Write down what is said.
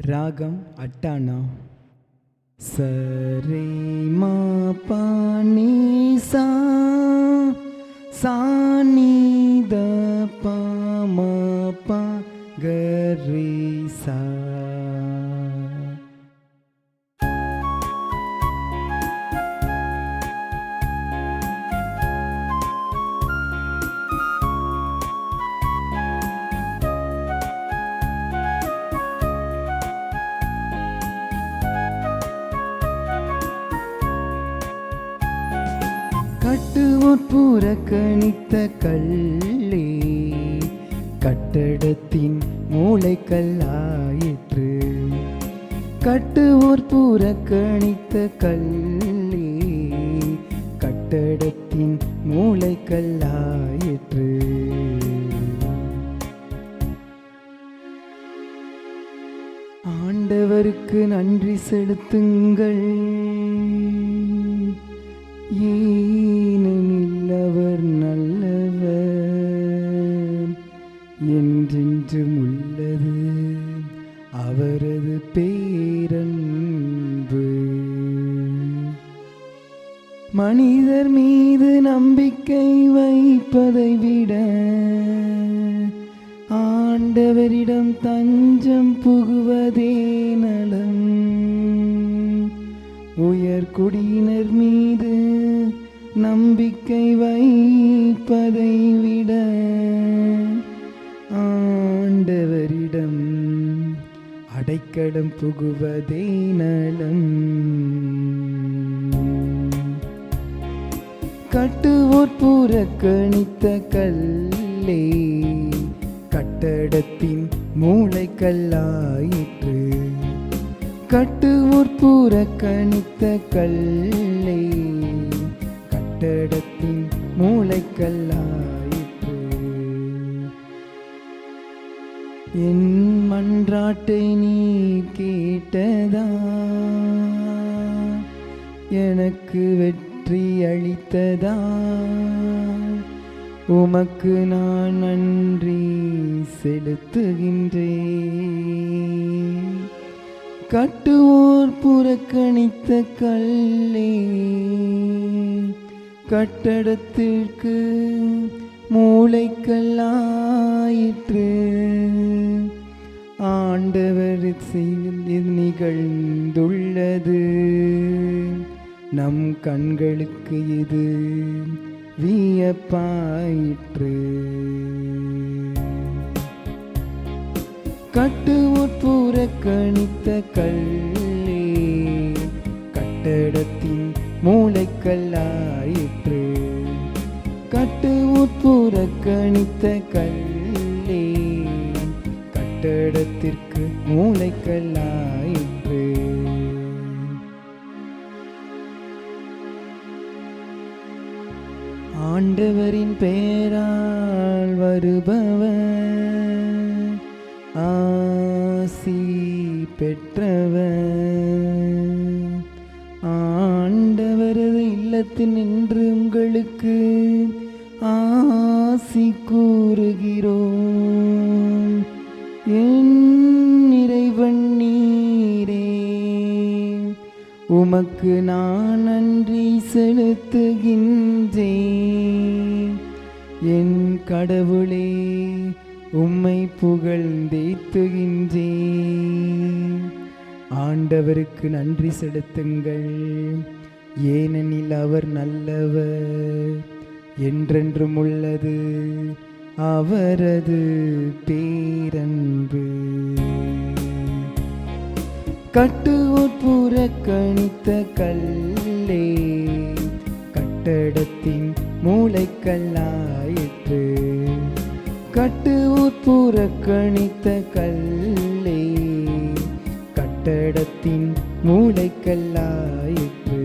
ராகம் அட்டானா? சரே மா பானி சா சானி கட்டுவோர் புறக்கணித்த கள்ளே கட்டடத்தின் மூளைக்கல்லாயிற்று கட்டுவோர் புறக்கணித்த கள்ளே கட்டடத்தின் மூளைக்கல்லாயிற்று ஆண்டவருக்கு நன்றி செலுத்துங்கள். ஏனெனில் அவர் நல்லவர் என்றென்றும் உள்ளது. அவரது பேரன்பு. மனிதர் மீது நம்பிக்கை வைப்பதை விட ஆண்டவரிடம் தஞ்சம் புகுவதே நலம். உயர்குடியினர் மீது நம்பிக்கை வைப்பதை விட ஆண்டவரிடம் அடைக்கடம் புகுவதே நலம். கட்டுவோர் புறக்கணித்த கல்லே கட்டடத்தின் மூளைக்கல்லாயிற்று. கட்டுவோர் புறக்கணித்த கல்லே கட்டடத்தின் மூளைக்கல்லாயிற்று. என் மன்றாட்டை நீ கேட்டதா? எனக்கு வெற்றி அளித்ததா? உமக்கு நான் நன்றி செலுத்துகின்றேன். கட்டுவோர் புறக்கணித்த கல்லே. கட்டடத்திற்கு மூளைக்கல்லாயிற்று. ஆண்டவர் செய்து நிகழ்ந்துள்ளது. நம் கண்களுக்கு இது வியப்பாயிற்று. கட்டுவோர் புறக்கணித்த கல்லே கட்டடத்தின் மூளைக்கல்லாயிற்று. கட்டுவோர் புறக்கணித்த கல்லே கட்டடத்திற்கு மூளைக்கல்லாயிற்று. ஆண்டவரின் பெயரால் வருபவர் ஆசி பெற்றவர். ஆண்டவரது இல்லத்தில் நின்று உங்களுக்கு ஆசி கூறுகிறோம். என் இறைவன் நீரே உமக்கு நான் நன்றி செலுத்துகின்றேன். என் கடவுளே உம்மை புகழ்ந்தேத்துகின்றேன் ஆண்டவருக்கு நன்றி செலுத்துங்கள். ஏனெனில் அவர் நல்லவர் என்றென்றும் உள்ளது. அவரது பேரன்பு. கட்டுவோர் புறக்கணித்த கல்லே கட்டடத்தின் மூளைக்கல்லாயிற்று. கட்டுவோர் புறக்கணித்த கல்லே கட்டடத்தின் மூளைக்கல்லாயிற்று